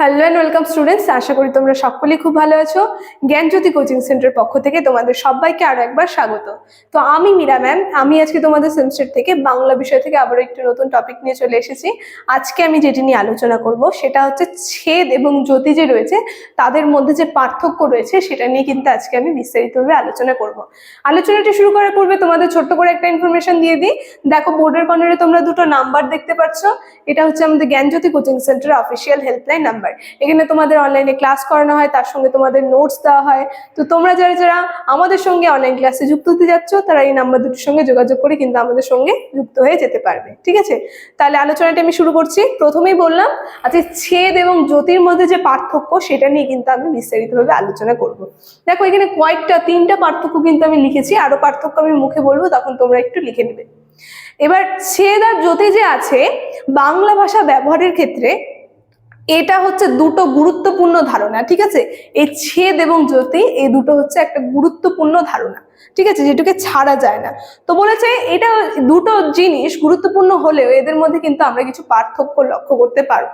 Hello and welcome students আশা করি তোমরা সকলেই খুব ভালো আছো। জ্ঞানজ্যোতি কোচিং সেন্টার পক্ষ থেকে তোমাদের সবাইকে আরও একবার স্বাগত। তো আমি মীরা ম্যাম আমি আজকে তোমাদের সেমিস্টার থেকে বাংলা বিষয় থেকে আবার একটি নতুন টপিক নিয়ে চলে এসেছি। আজকে আমি যেটি নিয়ে আলোচনা করব, সেটা হচ্ছে ছেদ এবং জ্যোতি যে রয়েছে, তাদের মধ্যে যে পার্থক্য রয়েছে, সেটা নিয়ে কিন্তু আজকে আমি বিস্তারিতভাবে আলোচনা করব। আলোচনাটি শুরু করার পূর্বে তোমাদের ছোট্ট করে একটা ইনফরমেশন দিয়ে দিই। দেখো বোর্ডের কর্নারে তোমরা দুটো নাম্বার দেখতে পাচ্ছ। এটা হচ্ছে আমাদের জ্ঞানজ্যোতি কোচিং সেন্টারের অফিসিয়াল হেল্পলাইন নাম্বার এখানে তোমাদের অনলাইনে ক্লাস করানো হয়, তার সঙ্গে তোমাদের নোটস দেওয়া হয়। তো তোমরা যারা যারা আমাদের সঙ্গে অনলাইন ক্লাসে যুক্ত হতে যাচ্ছ, তারা এই নাম্বার দুটোর সঙ্গে যোগাযোগ করে কিন্তু আমাদের সঙ্গে যুক্ত হয়ে যেতে পারবে, ঠিক আছে? তাহলে আলোচনাটা আমি শুরু করছি। প্রথমেই বললাম আচ্ছা ছেদ এবং জ্যোতির মধ্যে যে পার্থক্য, সেটা নিয়ে কিন্তু আমি বিস্তারিতভাবে আলোচনা করব। দেখো, এখানে কয়েকটা, তিনটা পার্থক্য কিন্তু আমি লিখেছি, আরও পার্থক্য আমি মুখে বলব, তখন তোমরা একটু লিখে নেবে। এবার ছেদ আর জ্যোতি যে আছে, বাংলা ভাষা ব্যবহারের ক্ষেত্রে এটা হচ্ছে দুটো গুরুত্বপূর্ণ ধারণা, ঠিক আছে? এই ছেদ এবং জ্যোতি, এই দুটো হচ্ছে একটা গুরুত্বপূর্ণ ধারণা, ঠিক আছে? যেটুকে ছাড়া যায় না। তো বলেছে এটা দুটো জিনিস গুরুত্বপূর্ণ হলেও এদের মধ্যে কিন্তু আমরা কিছু পার্থক্য লক্ষ্য করতে পারব।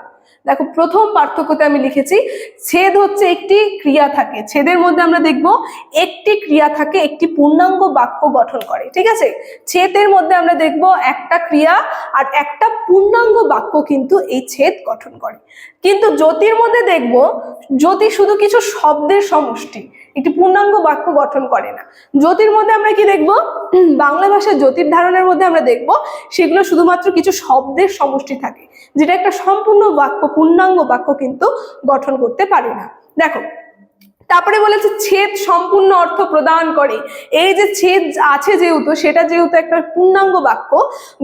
দেখো, প্রথম পার্থক্যতে আমি লিখেছি, ছেদ হচ্ছে একটি ক্রিয়া থাকে। ছেদের মধ্যে আমরা দেখব, একটি ক্রিয়া থাকে, একটি পূর্ণাঙ্গ বাক্য গঠন করে, ঠিক আছে? ছেদের মধ্যে আমরা দেখব একটা ক্রিয়া আর একটা পূর্ণাঙ্গ বাক্য কিন্তু এই ছেদ গঠন করে। কিন্তু জ্যোতির মধ্যে দেখব, জ্যোতি শুধু কিছু শব্দের সমষ্টি, একটি পূর্ণাঙ্গ বাক্য গঠন করে না। জ্যোতির মধ্যে আমরা কি দেখব? বাংলা ভাষার জ্যোতির ধারণার মধ্যে আমরা দেখব, সেগুলো শুধুমাত্র কিছু শব্দের সমষ্টি থাকে, যেটা একটা সম্পূর্ণ বাক্য পূর্ণাঙ্গ বাক্য কিন্তু গঠন করতে পারি না। দেখো তারপরে বলেছে ছেদ সম্পূর্ণ অর্থ প্রদান করে। এই যে ছেদ আছে যেহেতু, সেটা যেহেতু একটা পূর্ণাঙ্গ বাক্য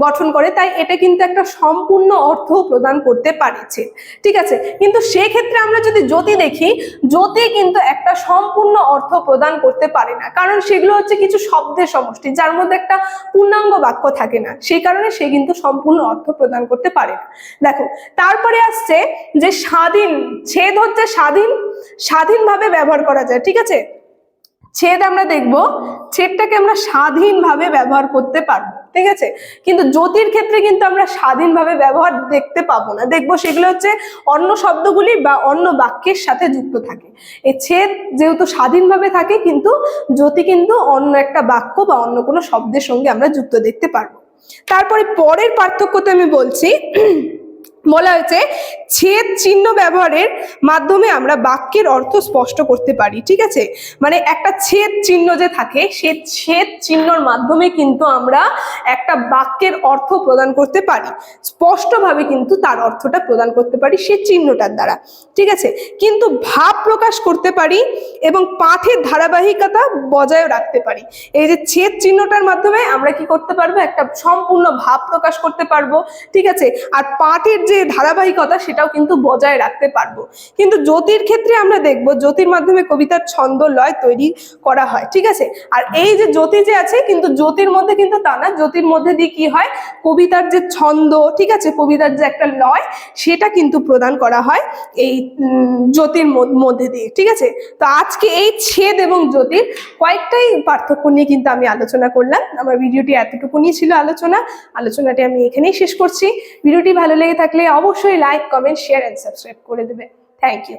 গঠন করে, তাই এটা কিন্তু একটা সম্পূর্ণ অর্থ প্রদান করতে পারেছে। ঠিক আছে? কিন্তু সেক্ষেত্রে আমরা যদি জ্যোতি দেখি, জ্যোতি কিন্তু একটা সম্পূর্ণ অর্থ প্রদান করতে পারে না। কারণ সেগুলো হচ্ছে কিছু শব্দের সমষ্টি, যার মধ্যে একটা পূর্ণাঙ্গ বাক্য থাকে না। সেই কারণে সে কিন্তু সম্পূর্ণ অর্থ প্রদান করতে পারে না। দেখো, তারপরে আসছে যে স্বাধীন, ছেদ হচ্ছে স্বাধীন স্বাধীনভাবে ব্যবহার করা যায়, ঠিক আছে? ছেদ আমরা দেখব, ছেদটাকে আমরা স্বাধীনভাবে ব্যবহার করতে পারব, ঠিক আছে? কিন্তু জ্যোতির ক্ষেত্রে কিন্তু আমরা স্বাধীনভাবে ব্যবহার দেখতে পাবো না। দেখব সেগুলো হচ্ছে অন্য শব্দগুলি বা অন্য বাক্যের সাথে যুক্ত থাকে। এই ছেদ যেহেতু স্বাধীনভাবে থাকে, কিন্তু জ্যোতি কিন্তু অন্য একটা বাক্য বা অন্য কোনো শব্দের সঙ্গে আমরা যুক্ত দেখতে পারব। তারপরে পরের পার্থক্যতে আমি বলছি বলা হয়েছে, ছেদ চিহ্ন ব্যবহারের মাধ্যমে আমরা বাক্যের অর্থ স্পষ্ট করতে পারি, ঠিক আছে? মানে একটা ছেদ চিহ্ন যে থাকে, সে ছেদ চিহ্নর মাধ্যমে কিন্তু আমরা একটা বাক্যের অর্থ প্রদান করতে পারি। স্পষ্টভাবে কিন্তু তার অর্থটা প্রদান করতে পারি সে চিহ্নটার দ্বারা, ঠিক আছে? কিন্তু ভাব প্রকাশ করতে পারি এবং পাঠের ধারাবাহিকতা বজায় রাখতে পারি। এই যে ছেদ চিহ্নটার মাধ্যমে আমরা কি করতে পারব? একটা সম্পূর্ণ ভাব প্রকাশ করতে পারব, ঠিক আছে? আর পাঠের যে ধারাবাহিকতা সেটাও কিন্তু বজায় রাখতে পারব। কিন্তু জ্যোতির ক্ষেত্রে আমরা দেখব, জ্যোতির মাধ্যমে কবিতার ছন্দ লয় তৈরি করা হয়, ঠিক আছে? আর এই যে জ্যোতি যে আছে, কিন্তু জ্যোতির মধ্যে কিন্তু তা না, জ্যোতির মধ্যে দিয়ে কি হয়? কবিতার যে ছন্দ, ঠিক আছে? কবিতার যে একটা লয়, সেটা কিন্তু প্রদান করা হয় এই জ্যোতির মধ্যে দিয়ে, ঠিক আছে? তো আজকে এই ছেদ এবং জ্যোতির কয়েকটাই পার্থক্য নিয়ে কিন্তু আমি আলোচনা করলাম। আমার ভিডিওটি এতটুকুনি ছিল আলোচনা। আলোচনাটি আমি এখানেই শেষ করছি। ভিডিওটি ভালো লেগে থাকলে অবশ্যই like comment share and subscribe করে দেবে। Thank you